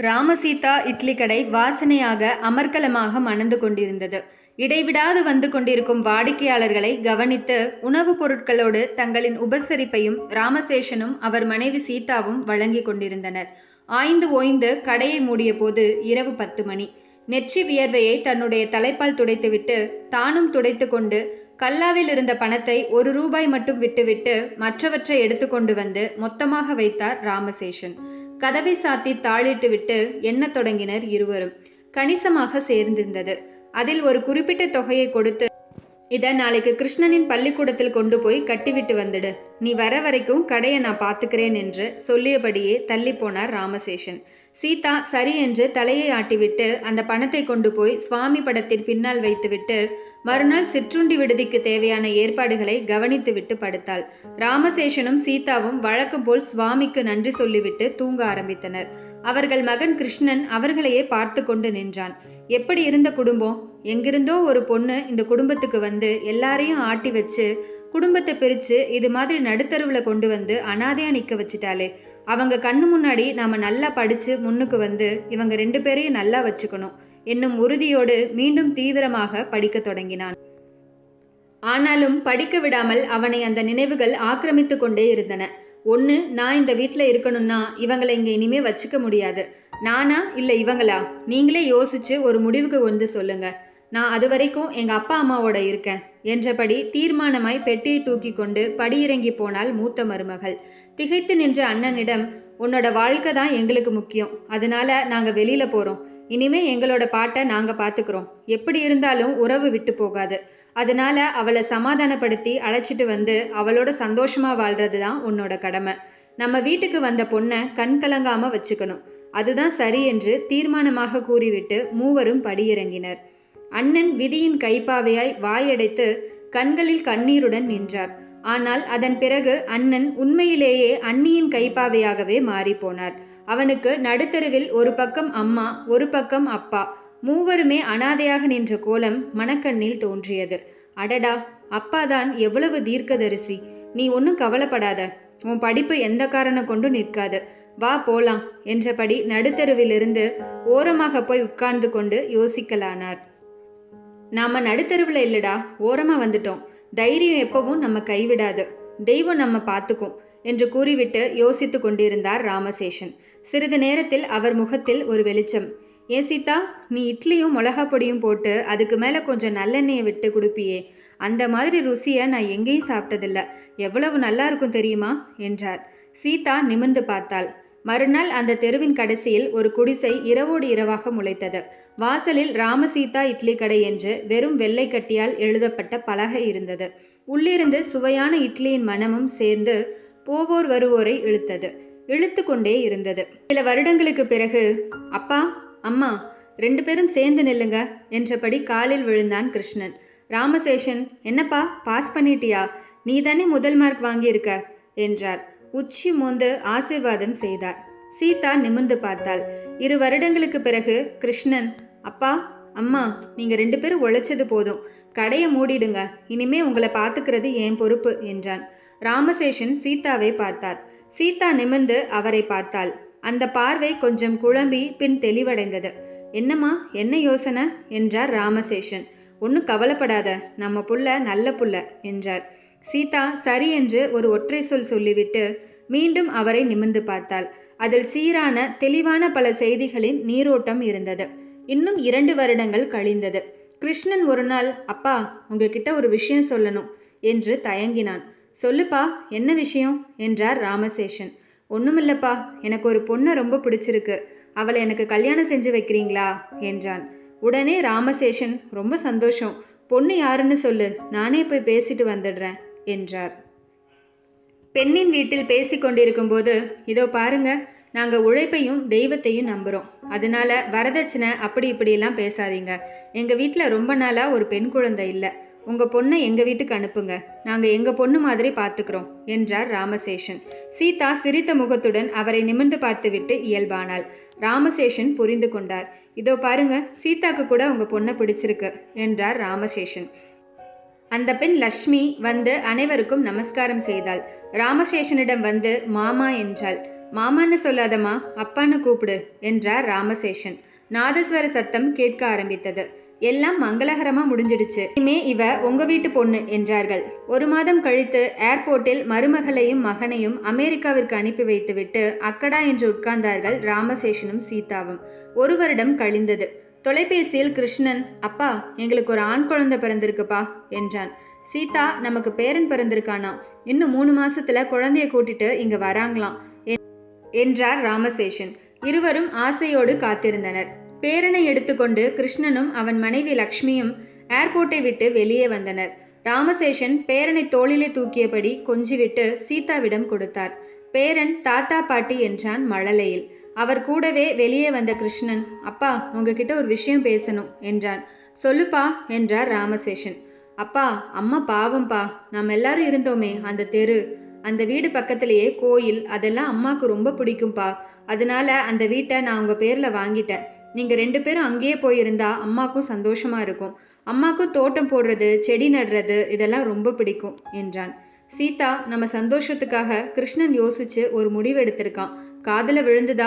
ராமசீதா இட்லி கடை வாசனையாக அமர்க்கலமாக மணந்து கொண்டிருந்தது. இடைவிடாது வந்து கொண்டிருக்கும் வாடிக்கையாளர்களை கவனித்து உணவுப் பொருட்களோடு தங்களின் உபசரிப்பையும் ராமசேஷனும் அவர் மனைவி சீதாவும் வழங்கி கொண்டிருந்தனர். ஆய்ந்து ஓய்ந்து கடையை மூடிய போது இரவு பத்து மணி. நெற்றி வியர்வையை தன்னுடைய தலைப்பால் துடைத்துவிட்டு தானும் துடைத்து கொண்டு கல்லாவில் இருந்த பணத்தை ஒரு ரூபாய் மட்டும் விட்டுவிட்டு மற்றவற்றை எடுத்துக்கொண்டு வந்து மொத்தமாக வைத்தார் ராமசேஷன். கதவை சாத்தி தாளிட்டு விட்டு எண்ணத் தொடங்கினர் இருவரும். கணிசமாக சேர்ந்திருந்தது. அதில் ஒரு குறிப்பிட்ட தொகையை கொடுத்து இதை நாளைக்கு கிருஷ்ணனின் பள்ளிக்கூடத்தில் கொண்டு போய் கட்டிவிட்டு வந்துடு. நீ வர வரைக்கும் கடையை நான் பார்த்துக்கிறேன் என்று சொல்லியபடியே தள்ளி போனார் ராமசேஷன். சீதா சரி என்று தலையை ஆட்டிவிட்டு அந்த பணத்தை கொண்டு போய் சுவாமி படத்தின் பின்னால் வைத்துவிட்டு மறுநாள் சிற்றுண்டி விடுதிக்கு தேவையான ஏற்பாடுகளை கவனித்துவிட்டு படுத்தாள். ராமசேஷனும் சீதாவும் வழக்கம் போல் சுவாமிக்கு நன்றி சொல்லிவிட்டு தூங்க ஆரம்பித்தனர். அவர்கள் மகன் கிருஷ்ணன் அவர்களையே பார்த்து கொண்டு நின்றான். எப்படி இருந்த குடும்பம்? எங்கிருந்தோ ஒரு பொண்ணு இந்த குடும்பத்துக்கு வந்து எல்லாரையும் ஆட்டி வச்சு குடும்பத்தை பிரித்து இது மாதிரி நடுத்தருவில் கொண்டு வந்து அனாதையாக நிற்க வச்சுட்டாலே அவங்க கண்ணு முன்னாடி நாம் நல்லா படித்து முன்னுக்கு வந்து இவங்க ரெண்டு பேரையும் நல்லா வச்சுக்கணும். என்னும் உறுதியோடு மீண்டும் தீவிரமாக படிக்க தொடங்கினான். ஆனாலும் படிக்க விடாமல் அவனை அந்த நினைவுகள் ஆக்கிரமித்து கொண்டே இருந்தன. ஒன்று நான் இந்த வீட்டில் இருக்கணும்னா இவங்களை இங்கே இனிமே வச்சுக்க முடியாது. நானா இல்லை இவங்களா? நீங்களே யோசிச்சு ஒரு முடிவுக்கு வந்து சொல்லுங்கள் நான் அது வரைக்கும் எங்கள் அப்பா அம்மாவோட இருக்கேன் என்றபடி தீர்மானமாய் பெட்டியை தூக்கி கொண்டு படியிறங்கி போனாள் மூத்த மருமகள். திகைத்து நின்ற அண்ணனிடம் உன்னோட வாழ்க்கை தான் எங்களுக்கு முக்கியம். அதனால நாங்கள் வெளியில் போகிறோம் இனிமே எங்களோட பாட்டை நாங்கள் பார்த்துக்கிறோம் எப்படி இருந்தாலும் உறவு விட்டு போகாது. அதனால அவளை சமாதானப்படுத்தி அழைச்சிட்டு வந்து அவளோட சந்தோஷமாக வாழ்றது தான் உன்னோட கடமை. நம்ம வீட்டுக்கு வந்த பொண்ணை கண் கலங்காமல் வச்சுக்கணும். அதுதான் சரி என்று தீர்மானமாக கூறிவிட்டு மூவரும் படியிறங்கினர். அண்ணன் விதியின் கைப்பாவையாய் வாயடைத்து கண்களில் கண்ணீருடன் நின்றார். ஆனால் அதன் பிறகு அண்ணன் உண்மையிலேயே அண்ணியின் கைப்பாவையாகவே மாறிப்போனார். அவனுக்கு நடுத்தருவில் ஒரு பக்கம் அம்மா ஒரு பக்கம் அப்பா. மூவருமே அனாதையாக நின்ற கோலம் மணக்கண்ணில் தோன்றியது. அடடா அப்பாதான் எவ்வளவு தீர்க்கதரிசி. நீ ஒன்றும் கவலைப்படாத. உன் படிப்பு எந்த காரணம் கொண்டு நிற்காது. வா போலாம் என்றபடி நடுத்தருவிலிருந்து ஓரமாக போய் உட்கார்ந்து கொண்டு யோசிக்கலானார். நாம் நடுத்தருவில் இல்லைடா ஓரமாக வந்துட்டோம். தைரியம் எப்பவும் நம்ம கைவிடாது. தெய்வம் நம்ம பார்த்துக்கும் என்று கூறிவிட்டு யோசித்து கொண்டிருந்தார் ராமசேஷன். சிறிது நேரத்தில் அவர் முகத்தில் ஒரு வெளிச்சம். ஏன் சீதா நீ இட்லியும் மிளகா பொடியும் போட்டு அதுக்கு மேலே கொஞ்சம் நல்லெண்ணெயை விட்டு கொடுப்பியே. அந்த மாதிரி ருசியை நான் எங்கேயும் சாப்பிட்டதில்ல. எவ்வளவு நல்லா இருக்கும் தெரியுமா? என்றார். சீதா நிமிர்ந்து பார்த்தாள். மறுநாள் அந்த தெருவின் கடைசியில் ஒரு குடிசை இரவோடு இரவாக முளைத்தது. வாசலில் ராமசீதா இட்லி கடை என்று வெறும் வெள்ளை கட்டியால் எழுதப்பட்ட பலகை இருந்தது. உள்ளிருந்து சுவையான இட்லியின் மனமும் சேர்ந்து போவோர் வருவோரை இழுத்தது. இழுத்து கொண்டே இருந்தது. சில வருடங்களுக்கு பிறகு அப்பா அம்மா ரெண்டு பேரும் சேர்ந்து நில்லுங்க என்றபடி காலில் விழுந்தான் கிருஷ்ணன். ராமசேஷன் என்னப்பா பாஸ் பண்ணிட்டியா? நீ தானே முதல் மார்க் வாங்கியிருக்க என்றார். உச்சி மோந்து ஆசிர்வாதம் செய்தார். சீதா நிமிர்ந்து பார்த்தாள். இரு வருடங்களுக்கு பிறகு கிருஷ்ணன் அப்பா அம்மா நீங்க ரெண்டு பேரும் உழைச்சது போதும். கடையை மூடிடுங்க. இனிமே உங்களை பார்த்துக்கிறது என் பொறுப்பு என்றான். ராமசேஷன் சீதாவை பார்த்தார். சீதா நிமிர்ந்து அவரை பார்த்தாள். அந்த பார்வை கொஞ்சம் குழம்பி பின் தெளிவடைந்தது. என்னம்மா என்ன யோசனை? என்றார் ராமசேஷன். ஒன்றும் கவலைப்படாத. நம்ம புள்ள நல்ல புள்ள என்றார். சீதா சரி என்று ஒரு ஒற்றை சொல் சொல்லிவிட்டு மீண்டும் அவரை நிமிர்ந்து பார்த்தாள். அதில் சீரான தெளிவான பல செய்திகளின் நீரோட்டம் இருந்தது. இன்னும் இரண்டு வருடங்கள் கழிந்தது. கிருஷ்ணன் ஒரு நாள் அப்பா உங்ககிட்ட ஒரு விஷயம் சொல்லணும் என்று தயங்கினான். சொல்லுப்பா என்ன விஷயம்? என்றார் ராமசேஷன். ஒன்றுமில்லப்பா எனக்கு ஒரு பொண்ணை ரொம்ப பிடிச்சிருக்கு. அவளை எனக்கு கல்யாணம் செஞ்சு வைக்கிறீங்களா? என்றான். உடனே ராமசேஷன் ரொம்ப சந்தோஷம். பொண்ணு யாருன்னு சொல்லு. நானே போய் பேசிட்டு வந்துடுறேன். என்றார். பெண்ணின் வீட்டில் பேசிக்கொண்டிருக்கும் போது இதோ பாருங்க நாங்கள் உழைப்பையும் தெய்வத்தையும் நம்புகிறோம் அதனால வரதட்சணை அப்படி இப்படியெல்லாம் பேசாதீங்க. எங்கள் வீட்டில் ரொம்ப நாளாக ஒரு பெண் குழந்தை இல்லை. உங்கள் பொண்ணை எங்கள் வீட்டுக்கு அனுப்புங்க. நாங்கள் எங்கள் பொண்ணு மாதிரி பார்த்துக்கிறோம் என்றார் ராமசேஷன். சீதா சிரித்த முகத்துடன் அவரை நிமிர்ந்து பார்த்துவிட்டு இயல்பானாள். ராமசேஷன் புரிந்து கொண்டார். இதோ பாருங்க சீதாக்கு கூட உங்கள் பொண்ணை பிடிச்சிருக்கு என்றார் ராமசேஷன். அந்த பெண் லக்ஷ்மி வந்து அனைவருக்கும் நமஸ்காரம் செய்தாள். ராமசேஷனிடம் வந்து மாமா என்றாள். மாமான்னு சொல்லாதம்மா அப்பான்னு கூப்பிடு என்றார் ராமசேஷன். நாதஸ்வர சத்தம் கேட்க ஆரம்பித்தது. எல்லாம் மங்களகரமா முடிஞ்சிடுச்சு. இனிமே இவ உங்க வீட்டு பொண்ணு என்றார்கள். ஒரு மாதம் கழித்து ஏர்போர்ட்டில் மருமகளையும் மகனையும் அமெரிக்காவிற்கு அனுப்பி வைத்துவிட்டு அக்கடா என்று உட்கார்ந்தார்கள் ராமசேஷனும் சீதாவும். ஒரு வருடம் கழிந்தது. தொலைபேசியில் கிருஷ்ணன் அப்பா எங்களுக்கு ஒரு ஆண் குழந்தை பிறந்திருக்குப்பா என்றான். சீதா நமக்கு பேரன் பிறந்திருக்கானா? இன்னும் மூணு மாசத்துல குழந்தைய கூட்டிட்டு இங்க வராங்களாம் என்றார் ராமசேஷன். இருவரும் ஆசையோடு காத்திருந்தனர். பேரனை எடுத்துக்கொண்டு கிருஷ்ணனும் அவன் மனைவி லக்ஷ்மியும் ஏர்போர்ட்டை விட்டு வெளியே வந்தனர். ராமசேஷன் பேரனை தோளிலே தூக்கியபடி கொஞ்சிவிட்டு சீதாவிடம் கொடுத்தார். பேரன் தாத்தா பாட்டி என்றான் மழலையில். அவர் கூடவே வெளியே வந்த கிருஷ்ணன் அப்பா உங்ககிட்ட ஒரு விஷயம் பேசணும் என்றான். சொல்லுப்பா என்றார் ராமசேஷன். அப்பா அம்மா பாவம்பா நாம் எல்லாரும் இருந்தோமே அந்த தெரு. அந்த வீடு பக்கத்திலேயே கோயில் அதெல்லாம் அம்மாவுக்கு ரொம்ப பிடிக்கும்பா. அதனால அந்த வீட்டை நான் உங்கள் பேரில் வாங்கிட்டேன். நீங்கள் ரெண்டு பேரும் அங்கேயே போயிருந்தா அம்மாக்கும் சந்தோஷமாக இருக்கும். அம்மாக்கும் தோட்டம் போடுறது செடி நடுறது இதெல்லாம் ரொம்ப பிடிக்கும் என்றான். சீதா நம்ம சந்தோஷத்துக்காக கிருஷ்ணன் யோசிச்சு ஒரு முடிவு எடுத்திருக்கான் காதல விழுந்துதா?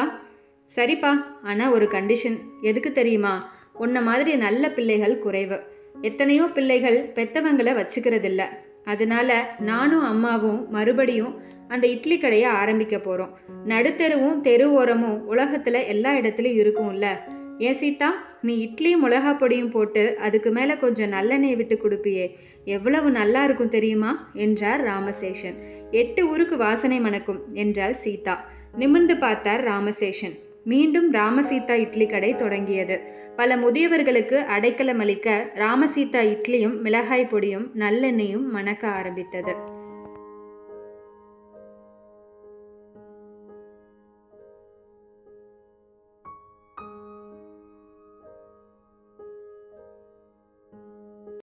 சரிப்பா ஆனா ஒரு கண்டிஷன் எதுக்கு தெரியுமா? உன்ன மாதிரி நல்ல பிள்ளைகள் குறைவு. எத்தனையோ பிள்ளைகள் பெத்தவங்களை வச்சுக்கிறதில்ல. அதனால நானும் அம்மாவும் மறுபடியும் அந்த இட்லி கடையை ஆரம்பிக்க போறோம். நடுத்தெருவும் தெரு ஓரமும் உலகத்துல எல்லா இடத்துலயும் இருக்கும்ல. ஏன் சீதா நீ இட்லியும் மிளகா பொடியும் போட்டு அதுக்கு மேலே கொஞ்சம் நல்லெண்ணெய் விட்டு கொடுப்பியே. எவ்வளவு நல்லா இருக்கும் தெரியுமா? என்றார் ராமசேஷன். எட்டு ஊருக்கு வாசனை மணக்கும் என்றாள் சீதா. நிமிர்ந்து பார்த்தார் ராமசேஷன். மீண்டும் ராமசீதா இட்லி கடை தொடங்கியது. பல முதியவர்களுக்கு அடைக்கலம் அளிக்க ராமசீதா இட்லியும் மிளகாய் பொடியும் நல்லெண்ணெயும் மணக்க ஆரம்பித்தது.